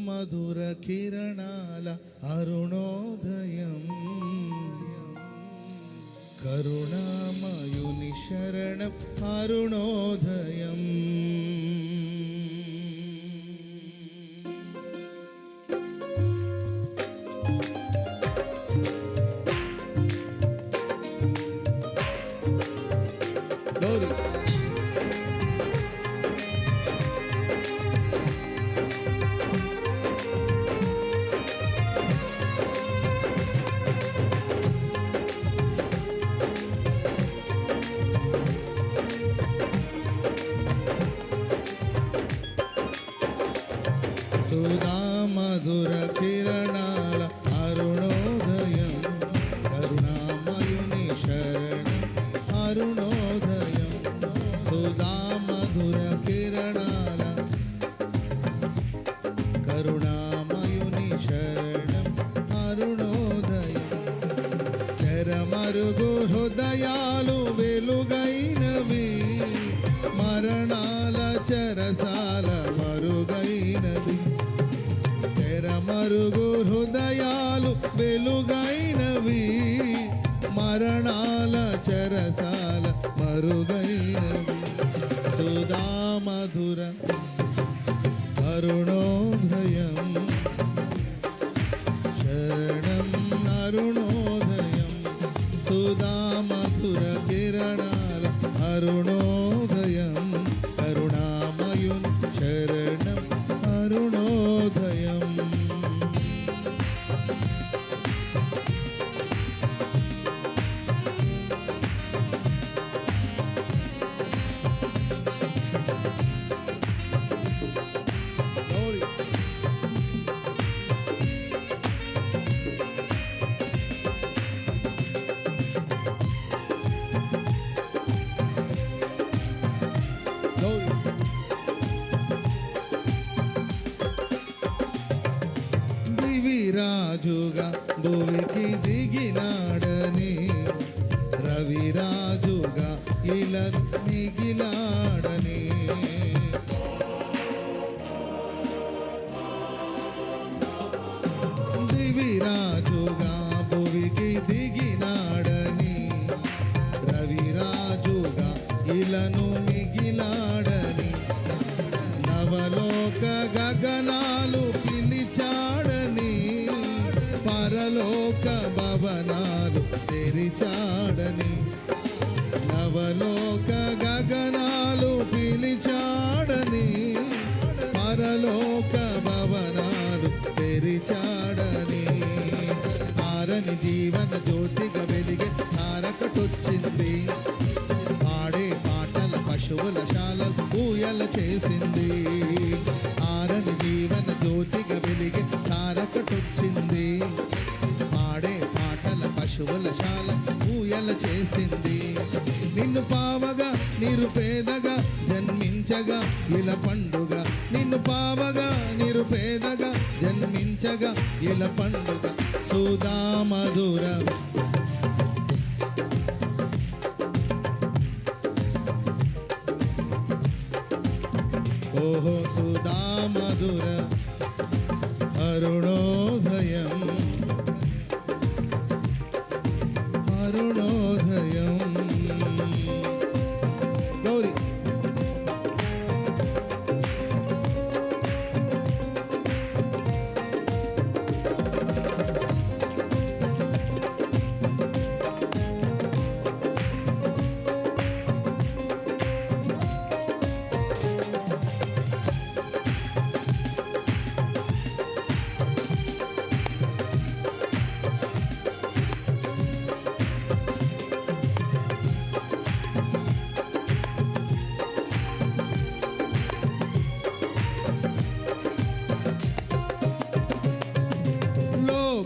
మధుర కిరణాల అరుణోదయం కరుణామయుని శరణం అరుణోదయం మరుగు హృదయాలు వెలుగైనవి. మరణాల చరసాల మరుగైనవి. తెర మరుగు హృదయాలు వెలుగైనవి. మరణాల చరసాల మరుగైనవి. భూమికి దిగినాడని రవిరాజుగా ఇలా మిగిలాడని. దివిరాజుగా భూమికి దిగినాడని రవిరాజుగా ఇలను మిగిలాడని నవలోక గగనాలు తెరిచాడని నవలోక గగనాలు పిలిచాడని పరలోక భవనాలు తెరిచాడని ఆరని జీవన జ్యోతిగా వెలిగే తారకటొచ్చింది. పాడే పాటల పశువుల శాలలు పూయల చేసింది. ఆరని జీవన జ్యోతిగా వెలిగే తారకటొచ్చింది. పాటల ఊయల చేసింది. నిన్ను పావగా నిరుపేదగా జన్మించగా ఇలా పండుగ. నిన్ను పావగా నిరుపేదగా జన్మించగా ఇలా పండుగ. సుధా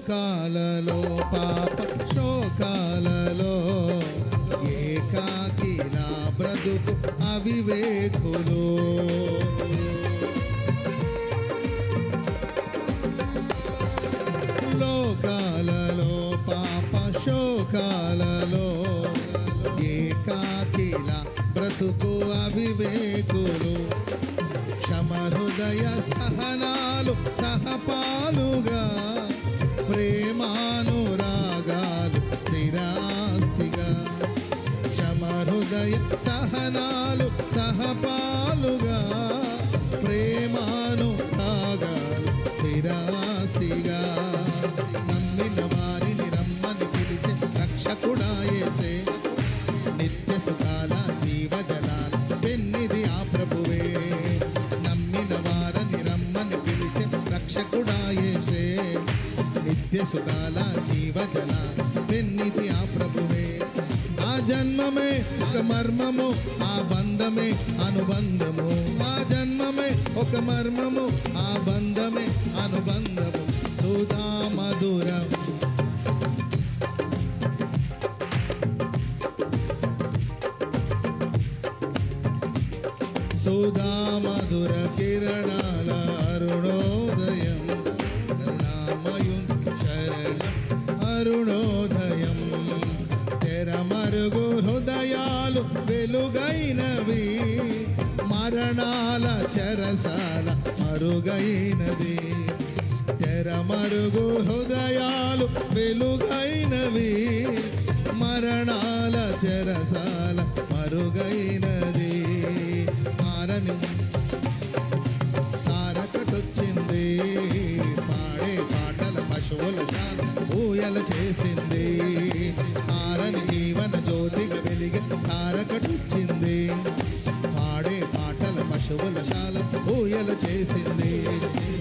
శోకాలలో పాప శోకాలలో ఏకాకిలా బ్రతుకు అవివేకులు. లోకాలలో పాప శోకాలలో ఏకాకిల బ్రతుకు అవివేకులు. క్షమ హృదయ సహనాలు సహ దయ సహనాలు సహపాలుగా ప్రేమాను తాగాలు స్థిరాస్తిగా. నమ్మిన వారిని రమ్మని పిలిచే రక్షకుడాయేసే నిత్య సుఖాల జీవజలాల పెన్నిది ఆ ప్రభువే. నమ్మిన వారిని రమ్మని పిలిచే రక్షకుడాయేసే నిత్య సుఖాల జీవజల పెన్నిది ఆ ప్రభువే ఆ జన్మమే ఒక మర్మము ఆ బంధమే అనుబంధము ఆ జన్మమే ఒక మర్మము ఆ బంధమే అనుబంధము సుధా మధురం సుధా మధుర కిరణాల అరుణోదయం నామయున్ శరణం అరుణోదయం వెలుగైనవి మరణాల చెరసాల మరుగైనది. తెర మరుగు హృదయాలు వెలుగైనవి మరణాల చెరసాల మరుగైనది. మారని తారకటొచ్చింది పాడే పాటల పశువుల ఊయల చేసింది. పాటల పశువుల శాల చేసింది.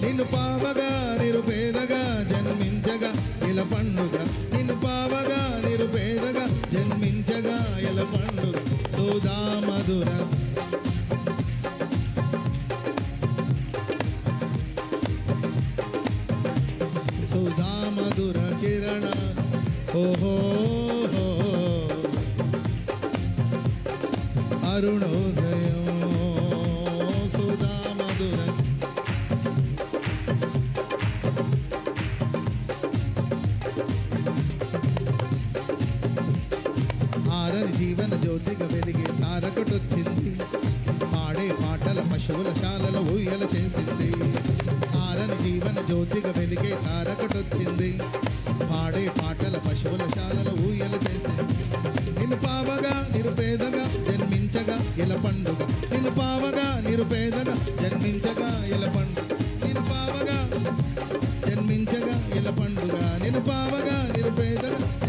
నిన్ను పావగా నిరుపేదగా జన్మించగా ఇలా పండుగ. నిన్ను పావగా నిరుపేదగా జన్మించగా ఇలా పండుగ. సోదా మధుర. సుధా మధుర కిరణ. ఓహో. అరుణోదయ పశువుల ఊయల చేసింది. ఆరని జీవన జ్యోతిగా వెలిగే తారకటొచ్చింది. పాడే పాటల పశువుల శాలలో ఊయల చేసింది. నిన్ను పావగా నిరుపేదగా జన్మించగా ఇల పండుగ. నిన్ను పావగా నిరుపేదగా జన్మించగా ఇల పండుగ. నిన్ను పావగా జన్మించగా ఇల పండుగ. నిన్ను పావగా నిరుపేదగా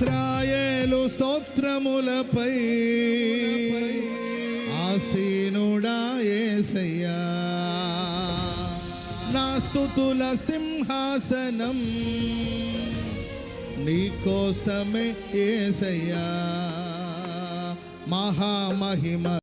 ఇస్రాయేలు స్తోత్రములపై ఆసీనుడా యేసయ్యా నా స్థుతుల సింహాసనం నీకోసమే ఏసయ్యా. మహామహిమ